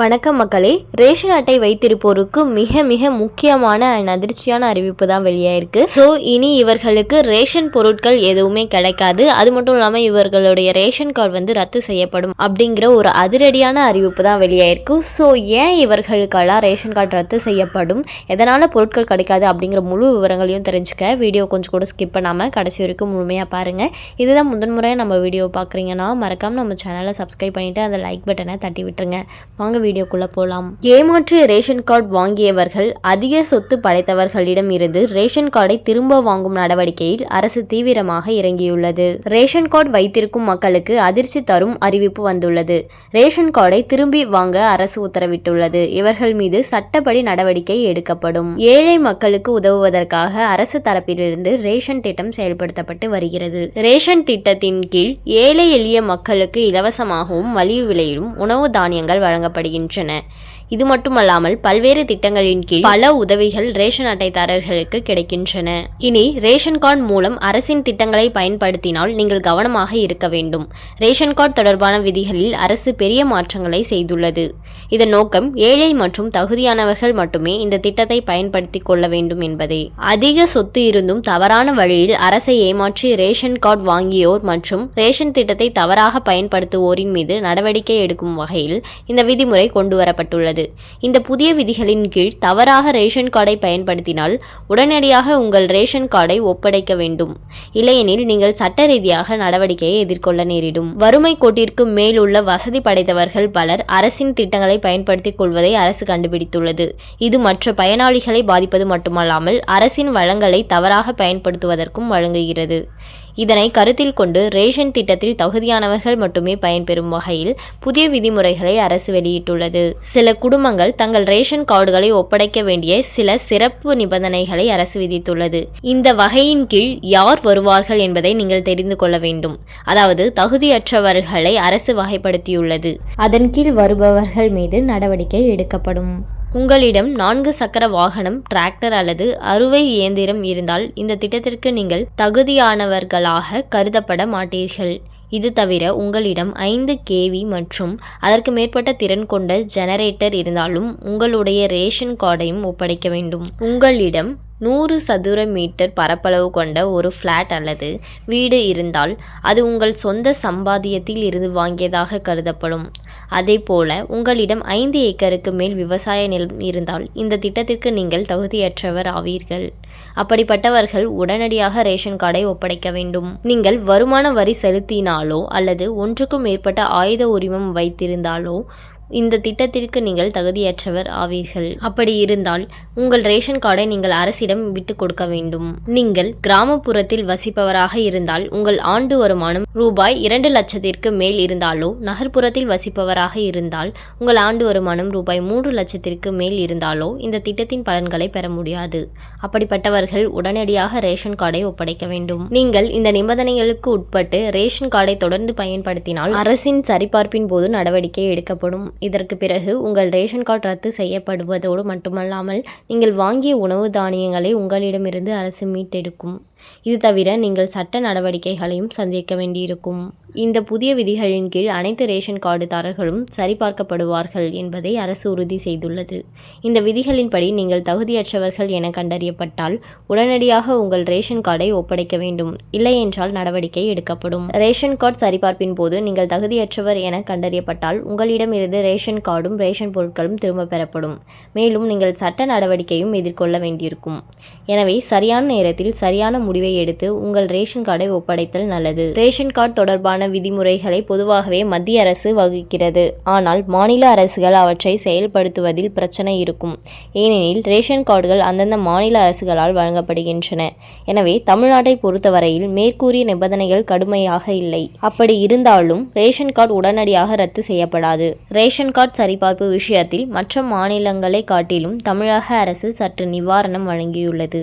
வணக்கம் மக்களே. ரேஷன் அட்டை வைத்திருப்போருக்கு மிக மிக முக்கியமான அண்ட் அதிர்ச்சியான அறிவிப்பு தான் வெளியாயிருக்கு. ஸோ இனி இவர்களுக்கு ரேஷன் பொருட்கள் எதுவுமே கிடைக்காது. அது மட்டும் இல்லாமல் இவர்களுடைய ரேஷன் கார்டு வந்து ரத்து செய்யப்படும் அப்படிங்கிற ஒரு அதிரடியான அறிவிப்பு தான் வெளியாயிருக்கு. ஸோ ஏன் இவர்களுக்கெல்லாம் ரேஷன் கார்டு ரத்து செய்யப்படும்? எதனால் பொருட்கள் கிடைக்காது அப்படிங்கிற முழு விவரங்களையும் தெரிஞ்சுக்க வீடியோ கொஞ்சம் கூட ஸ்கிப் பண்ணாமல் கடைசி வரைக்கும் முழுமையாக பாருங்கள் இதுதான் முதன்முறையாக நம்ம வீடியோ பார்க்குறீங்கன்னா மறக்காமல் நம்ம சேனலை சப்ஸ்கிரைப் பண்ணிவிட்டு அந்த லைக் பட்டனை தட்டி விட்டுருங்க. வாங்க வீடியோக்குள்ளே போகலாம் ஏமாற்றிய ரேஷன் கார்டு வாங்கியவர்கள் அதிக சொத்து படைத்தவர்களிடம் இருந்து ரேஷன் கார்டை திரும்ப வாங்கும் நடவடிக்கையில் அரசு தீவிரமாக இறங்கியுள்ளது. ரேஷன் கார்டு வைத்திருக்கும் மக்களுக்கு அதிர்ச்சி தரும் அறிவிப்பு வந்துள்ளது. ரேஷன் கார்டை திரும்பி வாங்க அரசு உத்தரவிட்டுள்ளது. இவர்கள் மீது சட்டப்படி நடவடிக்கை எடுக்கப்படும். ஏழை மக்களுக்கு உதவுவதற்காக அரசு தரப்பிலிருந்து ரேஷன் திட்டம் செயல்படுத்தப்பட்டு வருகிறது. ரேஷன் திட்டத்தின் கீழ் ஏழை எளிய மக்களுக்கு இலவசமாகவும் மலிவு விலையிலும் உணவு தானியங்கள் வழங்கப்படுகின்றன இது மட்டுமல்லாமல் பல்வேறு திட்டங்களின் கீழ் பல உதவிகள் ரேஷன் அட்டைதாரர்களுக்கு கிடைக்கின்றன. இனி ரேஷன் கார்டு மூலம் அரசின் திட்டங்களை பயன்படுத்தினால் நீங்கள் கவனமாக இருக்க வேண்டும். ரேஷன் கார்டு தொடர்பான விதிகளில் அரசு பெரிய மாற்றங்களை செய்துள்ளது. இதன் நோக்கம் ஏழை மற்றும் தகுதியானவர்கள் மட்டுமே இந்த திட்டத்தை பயன்படுத்திக் கொள்ள வேண்டும் என்பதே. அதிக சொத்து இருந்தும் தவறான வழியில் அரசை ஏமாற்றி ரேஷன் கார்டு வாங்கியோர் மற்றும் ரேஷன் திட்டத்தை தவறாக பயன்படுத்துவோரின் மீது நடவடிக்கை எடுக்கும் வகையில் இந்த விதிமுறை கொண்டு உள்ளது. இந்த புதிய விதிகளின் கீழ் தவறாக ரேஷன் கார்டை பயன்படுத்தினால் உடனடியாக உங்கள் ரேஷன் கார்டை ஒப்படைக்க வேண்டும். இல்லையெனில் நீங்கள் சட்ட ரீதியாக நடவடிக்கையை எதிர்கொள்ள நேரிடும். வறுமை கோட்டிற்கு மேல் உள்ள வசதி படைத்தவர்கள் பலர் அரசின் திட்டங்களை பயன்படுத்திக் கொள்வதை அரசு கண்டுபிடித்துள்ளது. இது மற்ற பயனாளிகளை பாதிப்பது மட்டுமல்லாமல் அரசின் வளங்களை தவறாக பயன்படுத்துவதற்கும் வழங்குகிறது. இதனை கருத்தில் கொண்டு ரேஷன் திட்டத்தில் தகுதியானவர்கள் மட்டுமே பயன்பெறும் வகையில் புதிய விதிமுறைகளை அரசு வெளியிட்டுள்ளது. சில குடும்பங்கள் தங்கள் ரேஷன் கார்டுகளை ஒப்படைக்க வேண்டிய சில சிறப்பு நிபந்தனைகளை அரசு விதித்துள்ளது. இந்த வகையின் கீழ் யார் வருவார்கள் என்பதை நீங்கள் தெரிந்து கொள்ள வேண்டும். அதாவது தகுதியற்றவர்களை அரசு வகைப்படுத்தியுள்ளது. அதன் கீழ் வருபவர்கள் மீது நடவடிக்கை எடுக்கப்படும். உங்களிடம் நான்கு சக்கர வாகனம் டிராக்டர் அல்லது அறுவை இயந்திரம் இருந்தால் இந்த திட்டத்திற்கு நீங்கள் தகுதியானவர்களாக கருதப்பட மாட்டீர்கள். இது தவிர உங்களிடம் ஐந்து கேவி மற்றும் அதற்கு மேற்பட்ட திறன் கொண்ட ஜெனரேட்டர் இருந்தாலும் உங்களுடைய ரேஷன் கார்டையும் ஒப்படைக்க வேண்டும். உங்களிடம் நூறு சதுர மீட்டர் பரப்பளவு கொண்ட ஒரு ஃப்ளாட் அல்லது வீடு இருந்தால் அது உங்கள் சொந்த சம்பாத்தியத்தில் இருந்து வாங்கியதாக கருதப்படும். அதேபோல உங்களிடம் ஐந்து ஏக்கருக்கு மேல் விவசாய நிலம் இருந்தால் இந்த திட்டத்திற்கு நீங்கள் தகுதியற்றவர் ஆவீர்கள். அப்படிப்பட்டவர்கள் உடனடியாக ரேஷன் கார்டை ஒப்படைக்க வேண்டும். நீங்கள் வருமான வரி செலுத்தினாலோ அல்லது ஒன்றுக்கும் மேற்பட்ட ஆயுத உரிமம் வைத்திருந்தாலோ இந்த திட்டத்திற்கு நீங்கள் தகுதியற்றவர் ஆவீர்கள். அப்படி இருந்தால் உங்கள் ரேஷன் கார்டை நீங்கள் அரசிடம் விட்டு கொடுக்க வேண்டும். நீங்கள் கிராமப்புறத்தில் வசிப்பவராக இருந்தால் உங்கள் ஆண்டு வருமானம் ரூபாய் இரண்டு லட்சத்திற்கு மேல் இருந்தாலோ நகர்ப்புறத்தில் வசிப்பவராக இருந்தால் உங்கள் ஆண்டு வருமானம் ரூபாய் மூன்று லட்சத்திற்கு மேல் இருந்தாலோ இந்த திட்டத்தின் பலன்களை பெற முடியாது. அப்படிப்பட்டவர்கள் உடனடியாக ரேஷன் கார்டை ஒப்படைக்க வேண்டும். நீங்கள் இந்த நிபந்தனைகளுக்கு உட்பட்டு ரேஷன் கார்டை தொடர்ந்து பயன்படுத்தினால் அரசின் சரிபார்ப்பின் போது நடவடிக்கை எடுக்கப்படும். இதற்கு பிறகு உங்கள் ரேஷன் கார்டு ரத்து செய்யப்படுவதோடு மட்டுமல்லாமல் நீங்கள் வாங்கிய உணவு தானியங்களை உங்களிடமிருந்து அரசு மீட்டெடுக்கும். இது தவிர நீங்கள் சட்ட நடவடிக்கைகளையும் சந்திக்க வேண்டியிருக்கும். இந்த புதிய விதிகளின் கீழ் அனைத்து ரேஷன் கார்டுதாரர்களும் சரிபார்க்கப்படுவார்கள் என்பதை அரசு உறுதி செய்துள்ளது. இந்த விதிகளின்படி நீங்கள் தகுதியற்றவர்கள் என கண்டறியப்பட்டால் உடனடியாக உங்கள் ரேஷன் கார்டை ஒப்படைக்க வேண்டும். இல்லையென்றால் நடவடிக்கை எடுக்கப்படும். ரேஷன் கார்டு சரிபார்ப்பின் போது நீங்கள் தகுதியற்றவர் என கண்டறியப்பட்டால் உங்களிடமிருந்து ரேஷன் கார்டும் ரேஷன் பொருட்களும் திரும்ப பெறப்படும். மேலும் நீங்கள் சட்ட நடவடிக்கையும் எதிர்கொள்ள வேண்டியிருக்கும். எனவே சரியான நேரத்தில் சரியான முடிவை எடுத்து உங்கள் ரேஷன் கார்டை ஒப்படைத்தல் நல்லது. ரேஷன் கார்டு தொடர்பான தொடர்பான விதிமுறைகளை பொதுவாகவே மத்திய அரசு வகுக்கிறது. ஆனால் மாநில அரசுகள் அவற்றை செயல்படுத்துவதில் பிரச்சனை இருக்கும். ஏனெனில் ரேஷன் கார்டுகள் அந்தந்த மாநில அரசுகளால் வழங்கப்படுகின்றன. எனவே தமிழ்நாட்டை பொறுத்தவரையில் மேற்கூறிய நிபந்தனைகள் கடுமையாக இல்லை. அப்படி இருந்தாலும் ரேஷன் கார்டு உடனடியாக ரத்து செய்யப்படாது. ரேஷன் கார்டு சரிபார்ப்பு விஷயத்தில் மற்ற மாநிலங்களை காட்டிலும் தமிழக அரசு சற்று நிவாரணம் வழங்கியுள்ளது.